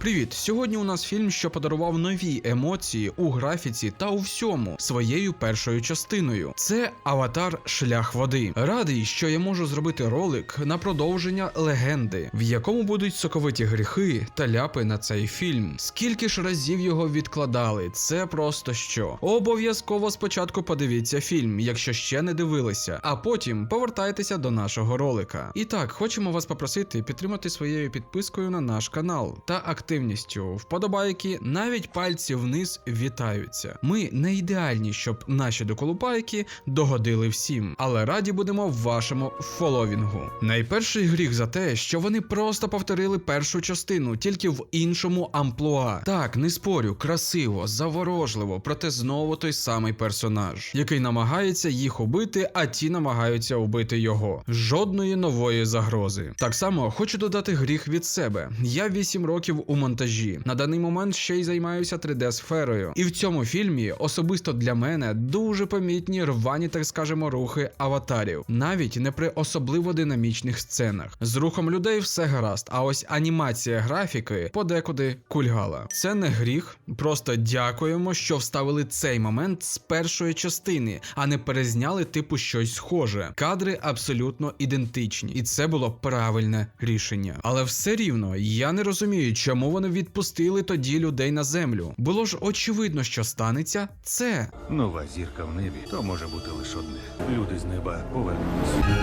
Привіт! Сьогодні у нас фільм, що подарував нові емоції у графіці та у всьому своєю першою частиною. Це Аватар Шлях води. Радий, що я можу зробити ролик на продовження легенди, в якому будуть соковиті гріхи та ляпи на цей фільм. Скільки ж разів його відкладали? Це просто що. Обов'язково спочатку подивіться фільм, якщо ще не дивилися, а потім повертайтеся до нашого ролика. І так, хочемо вас попросити підтримати своєю підпискою на наш канал та активністю. Вподобайки навіть пальці вниз вітаються. Ми не ідеальні, щоб наші доколупайки догодили всім, але раді будемо вашому фоловінгу. Найперший гріх за те, що вони просто повторили першу частину, тільки в іншому амплуа. Так, не спорю, красиво, заворожливо, проте знову той самий персонаж, який намагається їх убити, а ті намагаються убити його. Жодної нової загрози. Так само хочу додати гріх від себе. Я 8 років у монтажі. На даний момент ще й займаюся 3D-сферою. І в цьому фільмі особисто для мене дуже помітні рвані, так скажемо, рухи аватарів, навіть не при особливо динамічних сценах. З рухом людей все гаразд, а ось анімація графіки подекуди кульгала. Це не гріх, просто дякуємо, що вставили цей момент з першої частини, а не перезняли типу щось схоже. Кадри абсолютно ідентичні, і це було правильне рішення. Але все рівно я не розумію, чому вони відпустили тоді людей на землю. Було ж очевидно, що станеться це. Нова зірка в небі, то може бути лише одне. Люди з неба повернуться.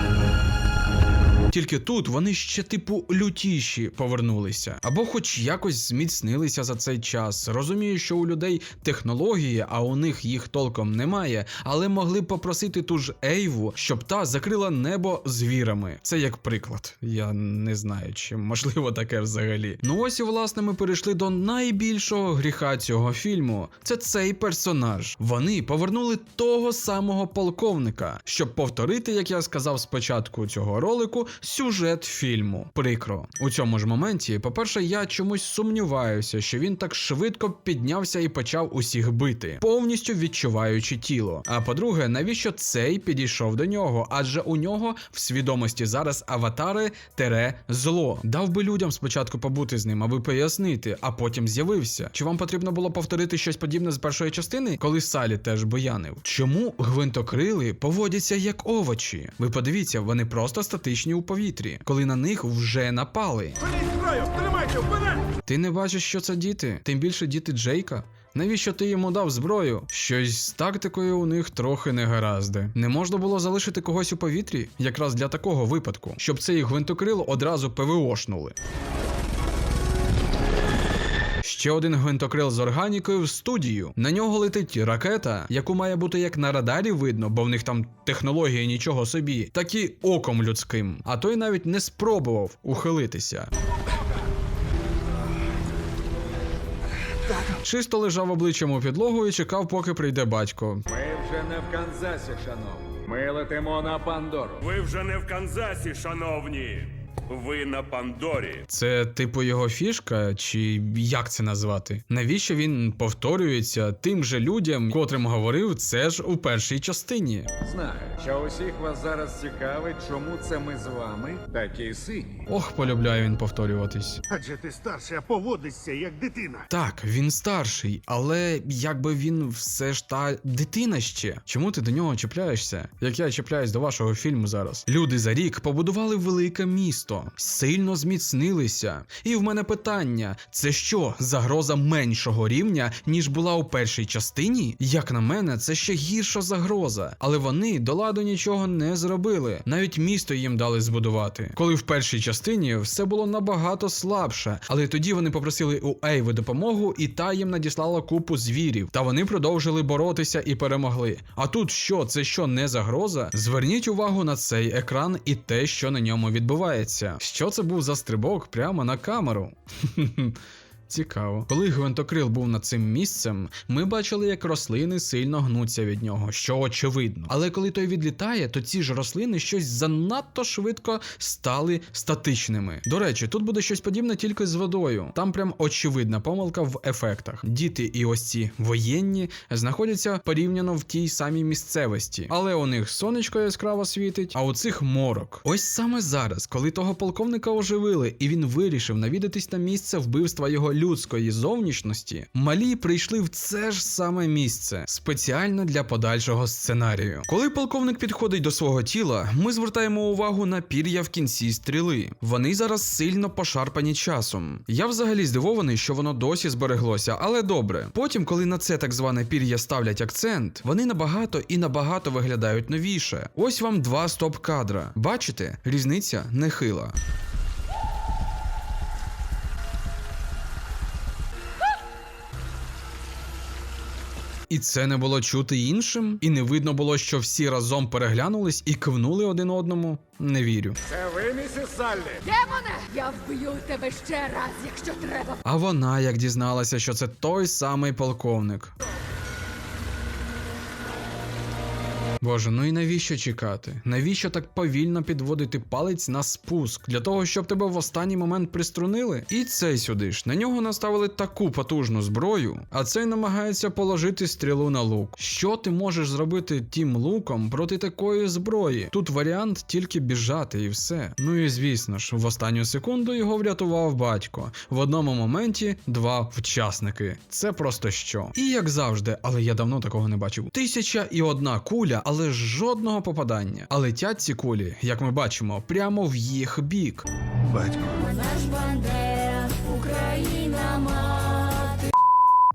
Тільки тут вони ще типу лютіші повернулися, або хоч якось зміцнилися за цей час. Розумію, що у людей технології, а у них їх толком немає, але могли б попросити ту ж Ейву, щоб та закрила небо звірами. Це як приклад. Я не знаю, чи можливо таке взагалі. Ну ось і власне ми перейшли до найбільшого гріха цього фільму. Це цей персонаж. Вони повернули того самого полковника, щоб повторити, як я сказав спочатку цього ролику, сюжет фільму. Прикро. У цьому ж моменті, по-перше, я чомусь сумніваюся, що він так швидко піднявся і почав усіх бити, повністю відчуваючи тіло. А по-друге, навіщо цей підійшов до нього? Адже у нього в свідомості зараз аватари тере зло. Дав би людям спочатку побути з ним, аби пояснити, а потім з'явився. Чи вам потрібно було повторити щось подібне з першої частини, коли Салі теж боянив? Чому гвинтокрили поводяться як овочі? Ви подивіться, вони просто статичні у повітрі, коли на них вже напали. Ти не бачиш, що це діти? Тим більше діти Джейка. Навіщо ти йому дав зброю? Щось з тактикою у них трохи не гаразди. Не можна було залишити когось у повітрі, якраз для такого випадку, щоб цей гвинтокрил одразу ПВОшнули. Ще один гвинтокрил з органікою в студію. На нього летить ракета, яку має бути як на радарі видно, бо в них там технології нічого собі, так і оком людським. А той навіть не спробував ухилитися. Чисто лежав обличчям у підлогу і чекав, поки прийде батько. Ми вже не в Канзасі, шановні. Ми летимо на Пандору. Ви вже не в Канзасі, шановні. Ви на Пандорі. Це типу його фішка, чи як це назвати? Навіщо він повторюється тим же людям, котрим говорив це ж у першій частині? Знаю, що усіх вас зараз цікавить, чому це ми з вами такі сині. Ох, полюбляє він повторюватись. Адже ти старший, а поводишся як дитина. Так, він старший, але якби він все ж та дитина ще. Чому ти до нього чіпляєшся? Як я чіпляюсь до вашого фільму зараз? Люди за рік побудували велике місто, сильно зміцнилися. І в мене питання: це що, загроза меншого рівня, ніж була у першій частині? Як на мене, це ще гірша загроза. Але вони до ладу нічого не зробили. Навіть місто їм дали збудувати. Коли в першій частині все було набагато слабше, але тоді вони попросили у Ейви допомогу, і та їм надіслала купу звірів. Та вони продовжили боротися і перемогли. А тут що, це що не загроза? Зверніть увагу на цей екран і те, що на ньому відбувається. Що це був за стрибок прямо на камеру? Цікаво. Коли гвинтокрил був над цим місцем, ми бачили, як рослини сильно гнуться від нього, що очевидно. Але коли той відлітає, то ці ж рослини щось занадто швидко стали статичними. До речі, тут буде щось подібне тільки з водою. Там прям очевидна помилка в ефектах. Діти і ось ці воєнні знаходяться порівняно в тій самій місцевості, але у них сонечко яскраво світить, а у цих морок. Ось саме зараз, коли того полковника оживили, і він вирішив навідатись на місце вбивства його людської зовнішності, малі прийшли в це ж саме місце спеціально для подальшого сценарію. Коли полковник підходить до свого тіла, ми звертаємо увагу на пір'я в кінці стріли. Вони зараз сильно пошарпані часом. Я взагалі здивований, що воно досі збереглося, але добре. Потім, коли на це так зване пір'я ставлять акцент, вони набагато і набагато виглядають новіше. Ось вам два стоп-кадра. Бачите, різниця нехила. І це не було чути іншим, і не видно було, що всі разом переглянулись і кивнули один одному. Не вірю. Це ви, місіс Саллі? Демоне! Я вб'ю тебе ще раз, якщо треба. А вона як дізналася, що це той самий полковник. Боже, ну і навіщо чекати? Навіщо так повільно підводити палець на спуск? Для того, щоб тебе в останній момент приструнили? І цей сюди ж. На нього наставили таку потужну зброю, а цей намагається положити стрілу на лук. Що ти можеш зробити тим луком проти такої зброї? Тут варіант тільки біжати і все. Ну і звісно ж, в останню секунду його врятував батько. В одному моменті два учасники. Це просто що. І як завжди, але я давно такого не бачив. Тисяча і одна куля, але жодного попадання. А летять ці кулі, як ми бачимо, прямо в їх бік. Батько, Наш Бандера, Україна.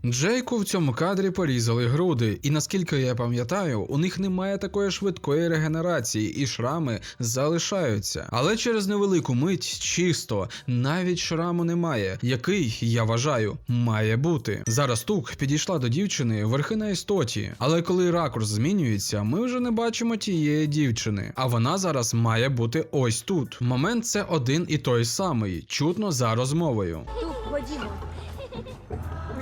Джейку в цьому кадрі порізали груди, і наскільки я пам'ятаю, у них немає такої швидкої регенерації, і шрами залишаються. Але через невелику мить чисто, навіть шраму немає, який, я вважаю, має бути. Зараз тук підійшла до дівчини верхи на істоті, але коли ракурс змінюється, ми вже не бачимо тієї дівчини. А вона зараз має бути ось тут. Момент це один і той самий, чутно за розмовою. Тук.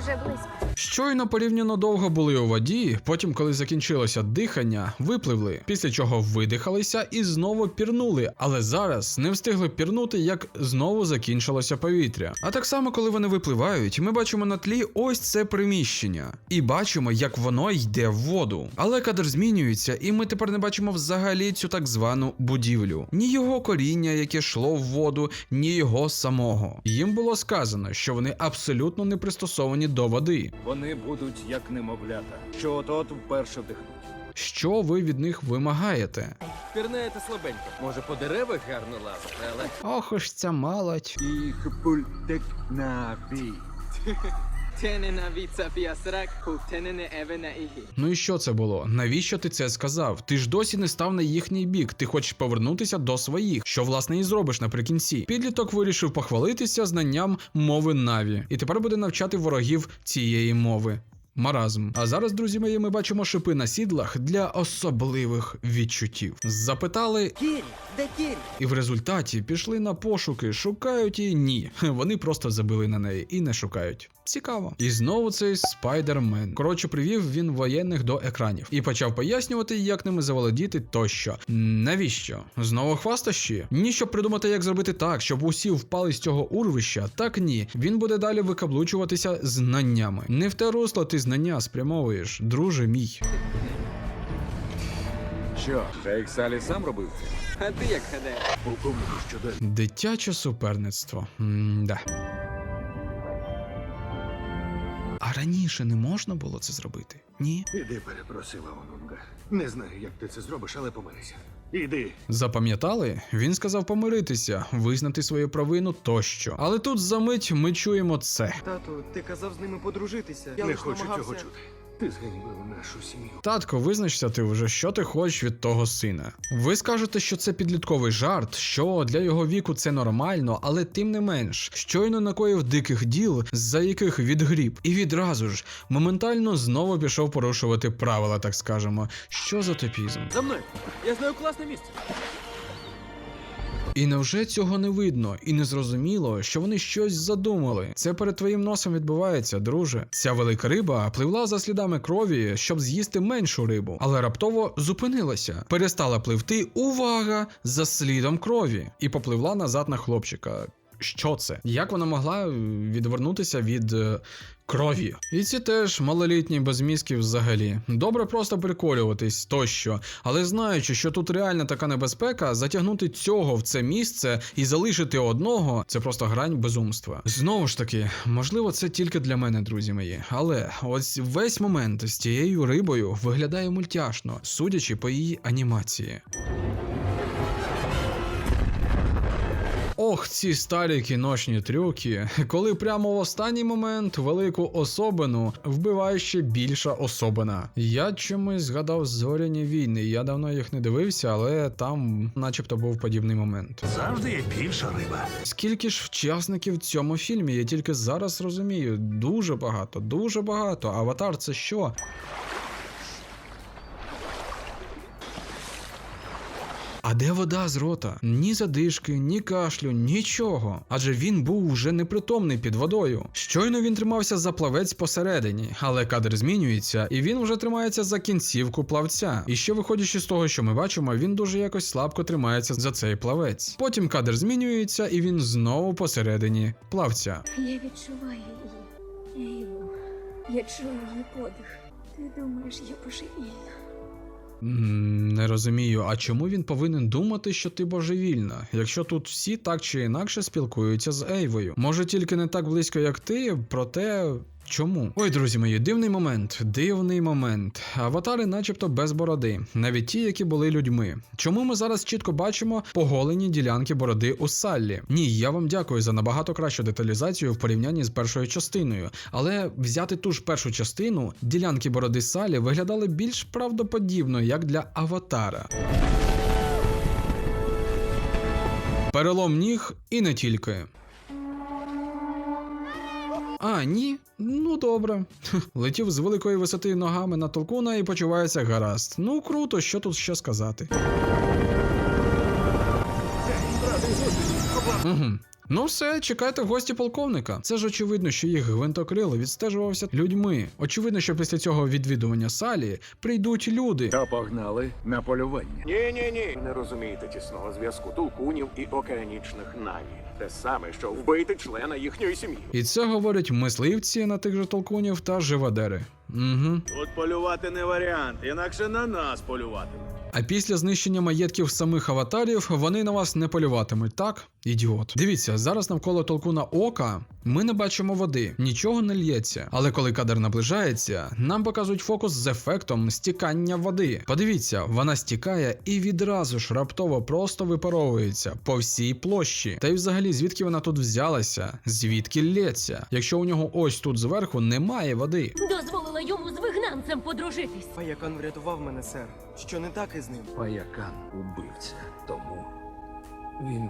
Вже близько. Щойно порівняно довго були у воді, потім, коли закінчилося дихання, випливли, після чого видихалися і знову пірнули, але зараз не встигли пірнути, як знову закінчилося повітря. А так само, коли вони випливають, ми бачимо на тлі ось це приміщення, і бачимо, як воно йде в воду. Але кадр змінюється, і ми тепер не бачимо взагалі цю так звану будівлю. Ні його коріння, яке йшло в воду, ні його самого. Їм було сказано, що вони абсолютно не пристосовані до води. Вони будуть як немовлята, що от-от вперше вдихнуть. Що ви від них вимагаєте? Пірнаєте слабенько. Може, по деревах гарно лазити, але. Ох уж ця молодь. Їх пультик на бій. Ну і що це було? Навіщо ти це сказав? Ти ж досі не став на їхній бік. Ти хочеш повернутися до своїх, що власне і зробиш наприкінці. Підліток вирішив похвалитися знанням мови Наві, і тепер буде навчати ворогів цієї мови. Маразм. А зараз, друзі мої, ми бачимо шипи на сідлах для особливих відчуттів. Запитали Кірі, де Кірі? І в результаті пішли на пошуки, шукають її ні. Вони просто забили на неї і не шукають. Цікаво. І знову цей спайдермен. Коротше, привів він воєнних до екранів і почав пояснювати, як ними заволодіти тощо. Навіщо? Знову хвастощі? Ні, щоб придумати, як зробити так, щоб усі впали з цього урвища. Так ні. Він буде далі викаблучуватися знаннями. Не в те русло ти знання спрямовуєш, друже мій. Що, Джейк Салі сам робив це? А ти як гадаєш? Полковнику? Дитяче суперництво. М-да. А раніше не можна було це зробити? Ні. Іди перепросила онунга. Не знаю, як ти це зробиш, але помирися. Іди. Запам'ятали? Він сказав помиритися, визнати свою провину тощо. Але тут за мить ми чуємо це. Тату, ти казав з ними подружитися. Я не лиш хочу намагався. цього чути. Ти зганьбив нашу сім'ю. Татко, визначся ти вже, що ти хочеш від того сина. Ви скажете, що це підлітковий жарт, що для його віку це нормально, але тим не менш, щойно накоїв диких діл, за яких відгріб, і відразу ж моментально знову пішов порушувати правила, так скажемо. Що за топізм? За мною! Я знаю класне місце. І невже цього не видно, і не зрозуміло, що вони щось задумали? Це перед твоїм носом відбувається, друже. Ця велика риба пливла за слідами крові, щоб з'їсти меншу рибу, але раптово зупинилася, перестала пливти. Увага! За слідом крові, і попливла назад на хлопчика. Що це? Як вона могла е, відвернутися від. е, Крові. І ці теж малолітні без взагалі. Добре просто приколюватись тощо. Але знаючи, що тут реальна така небезпека, затягнути цього в це місце і залишити одного це просто грань безумства. Знову ж таки, можливо, це тільки для мене, друзі мої. Але ось весь момент з тією рибою виглядає мультяшно, судячи по її анімації. Ох, ці старі кіношні трюки, коли прямо в останній момент велику особину вбиває ще більша особина. Я чомусь згадав зоряні війни. Я давно їх не дивився, але там, начебто, був подібний момент. Завжди є більша риба. Скільки ж вчасників в цьому фільмі, я тільки зараз розумію. Дуже багато, дуже багато. Аватар це що? А де вода з рота? Ні задишки, ні кашлю, нічого. Адже він був уже непритомний під водою. Щойно він тримався за плавець посередині, але кадр змінюється, і він вже тримається за кінцівку плавця. І ще виходячи з того, що ми бачимо, він дуже якось слабко тримається за цей плавець. Потім кадр змінюється, і він знову посередині плавця. Я відчуваю її. Ейву. Я чую її подих. Ти думаєш, я божевільна? Не розумію, а чому він повинен думати, що ти божевільна, якщо тут всі так чи інакше спілкуються з Ейвою? Може тільки не так близько, як ти, проте. Чому? Ой, друзі мої, дивний момент, дивний момент. Аватари, начебто, без бороди, навіть ті, які були людьми. Чому ми зараз чітко бачимо поголені ділянки бороди у Саллі? Ні, я вам дякую за набагато кращу деталізацію в порівнянні з першою частиною. Але взяти ту ж першу частину, ділянки бороди Салі виглядали більш правдоподібно, як для аватара. Перелом ніг і не тільки. А, ні? Ну добре. Летів з великої висоти ногами на толкуна і почувається гаразд. Ну круто, що тут ще сказати. Угу. Ну все, чекайте в гості полковника. Це ж очевидно, що їх гвинтокрило відстежувався людьми. Очевидно, що після цього відвідування салі прийдуть люди. То погнали на полювання. Ні, ні, ні. Не розумієте тісного зв'язку толкунів і океанічних наві. Те саме, що вбити члена їхньої сім'ї. І це говорять мисливці на тих же толкунів та живодери. Угу. Тут полювати не варіант, інакше на нас полюватимуть. А після знищення маєтків самих аватарів вони на вас не полюватимуть, так? Ідіот. Дивіться, зараз навколо толкуна ока ми не бачимо води, нічого не лється. Але коли кадр наближається, нам показують фокус з ефектом стікання води. Подивіться, вона стікає і відразу ж раптово просто випаровується по всій площі. Та й взагалі, звідки вона тут взялася? Звідки лється? Якщо у нього ось тут зверху немає води. Дозволила йому з вигнанцем подружитись. Паякан врятував мене, сер. Що не так із ним? Паякан убивця, тому він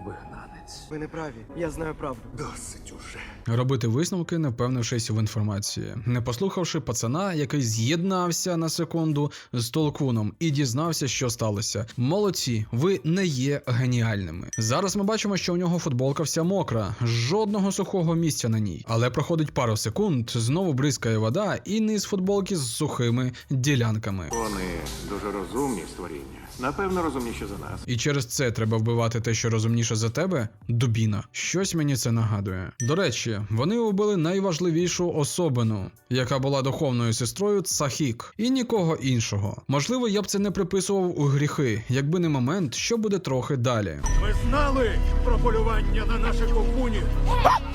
Ви не праві. Я знаю правду. Досить уже. Робити висновки, не впевнившись в інформації, не послухавши пацана, який з'єднався на секунду з толкуном і дізнався, що сталося. Молодці, ви не є геніальними. Зараз ми бачимо, що у нього футболка вся мокра, жодного сухого місця на ній. Але проходить пару секунд, знову бризкає вода, і низ футболки з сухими ділянками. Вони дуже розумні створіння. Напевно, розумніші за нас. І через це треба вбивати те, що розумніше за тебе? Дубіна. Щось мені це нагадує. До речі, вони убили найважливішу особину, яка була духовною сестрою Цахік, і нікого іншого. Можливо, я б це не приписував у гріхи, якби не момент, що буде трохи далі. Ми знали про полювання на наших окунів.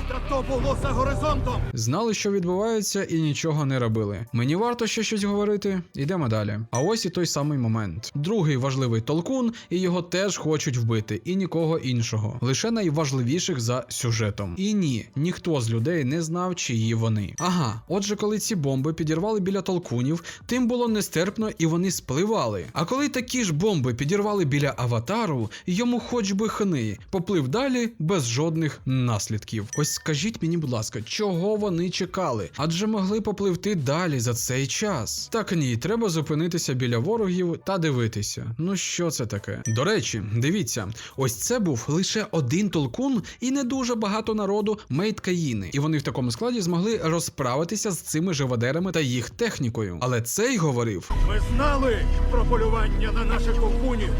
Та то було за горизонтом. Знали, що відбувається, і нічого не робили. Мені варто ще щось говорити. Ідемо далі. А ось і той самий момент. Другий важливий толкун, і його теж хочуть вбити, і нікого іншого. Лише найважливіших за сюжетом. І ні, ніхто з людей не знав, чиї вони. Ага, отже, коли ці бомби підірвали біля толкунів, тим було нестерпно і вони спливали. А коли такі ж бомби підірвали біля аватару, йому хоч би хни, поплив далі без жодних наслідків. Ось скажіть мені, будь ласка, чого вони чекали? Адже могли попливти далі за цей час. Так ні, треба зупинитися біля ворогів та дивитися. Ну що це таке? До речі, дивіться, ось це був лише один толкун і не дуже багато народу мейткаїни. І вони в такому складі змогли розправитися з цими живодерами та їх технікою. Але цей говорив: Ми знали про полювання на наших окунів.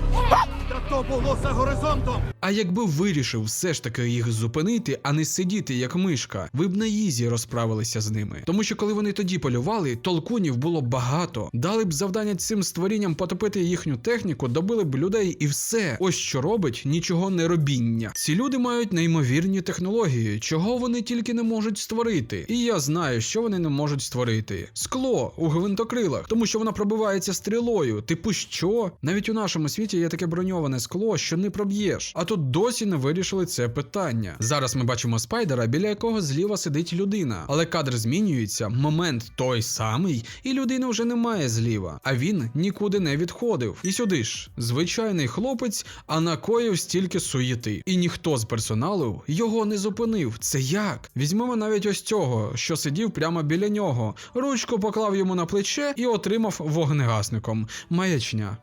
Та то було за горизонтом! А якби вирішив все ж таки їх зупинити, а не сидіти як мишка, ви б на ізі розправилися з ними. Тому що коли вони тоді полювали, толкунів було багато. Дали б завдання цим створінням потопити їхню техніку, добили б людей і все. Ось що робить нічого не робіння. Ці люди мають неймовірні технології, чого вони тільки не можуть створити. І я знаю, що вони не можуть створити. Скло у гвинтокрилах, тому що воно пробивається стрілою. Типу, що? Навіть у нашому світі є таке броньоване скло, що не проб'єш. А тут досі не вирішили це питання. Зараз ми бачимо спайдера, біля якого зліва сидить людина. Але кадр змінюється, момент той самий, і людини вже немає зліва. А він нікуди не відходив. І сюди ж, звичайний хлопець, а накоїв стільки суєти. І ніхто з персоналу його не зупинив. Це як? Візьмемо навіть ось цього, що сидів прямо біля нього. Ручку поклав йому на плече і отримав вогнегасником. Маячня.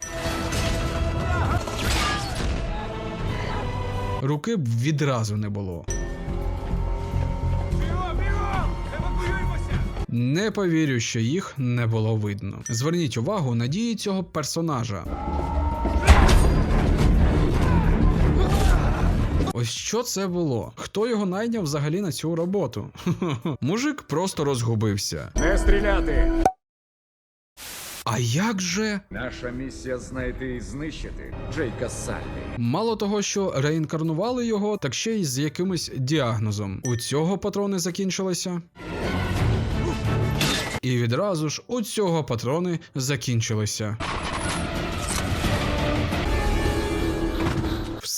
Руки б відразу не було. Не повірю, що їх не було видно. Зверніть увагу на дії цього персонажа. Ось що це було? Хто його найняв взагалі на цю роботу? Мужик просто розгубився. Не стріляти! А як же? Наша місія знайти і знищити Джейка Саллі. Мало того, що реінкарнували його, так ще й з якимось діагнозом. У цього патрони закінчилися. І відразу ж у цього патрони закінчилися.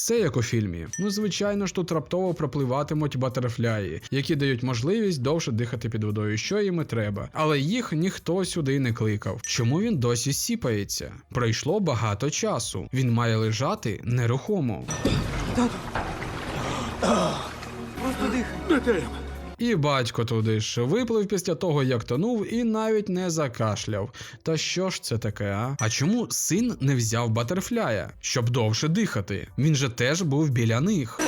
Все як у фільмі. Ну, звичайно ж, тут раптово пропливатимуть батерфляї, які дають можливість довше дихати під водою, що їм і треба. Але їх ніхто сюди не кликав. Чому він досі сіпається? Пройшло багато часу. Він має лежати нерухомо. І батько туди ж виплив після того, як тонув, і навіть не закашляв. Та що ж це таке, а? А чому син не взяв батерфляя, щоб довше дихати? Він же теж був біля них.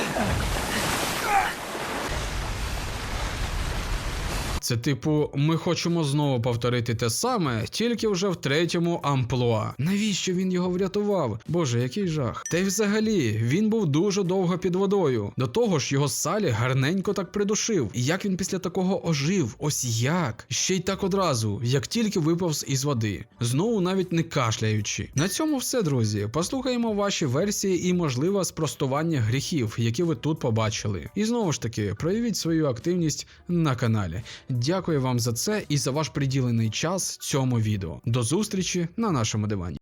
Це типу, ми хочемо знову повторити те саме, тільки вже в третьому амплуа. Навіщо він його врятував? Боже, який жах. Та й взагалі, він був дуже довго під водою. До того ж, його Салі гарненько так придушив. І як він після такого ожив? Ось як? Ще й так одразу, як тільки виповз із води. Знову навіть не кашляючи. На цьому все, друзі. Послухаємо ваші версії і, можливо, спростування гріхів, які ви тут побачили. І знову ж таки, проявіть свою активність на каналі. Дякую вам за це і за ваш приділений час цьому відео. До зустрічі на нашому дивані.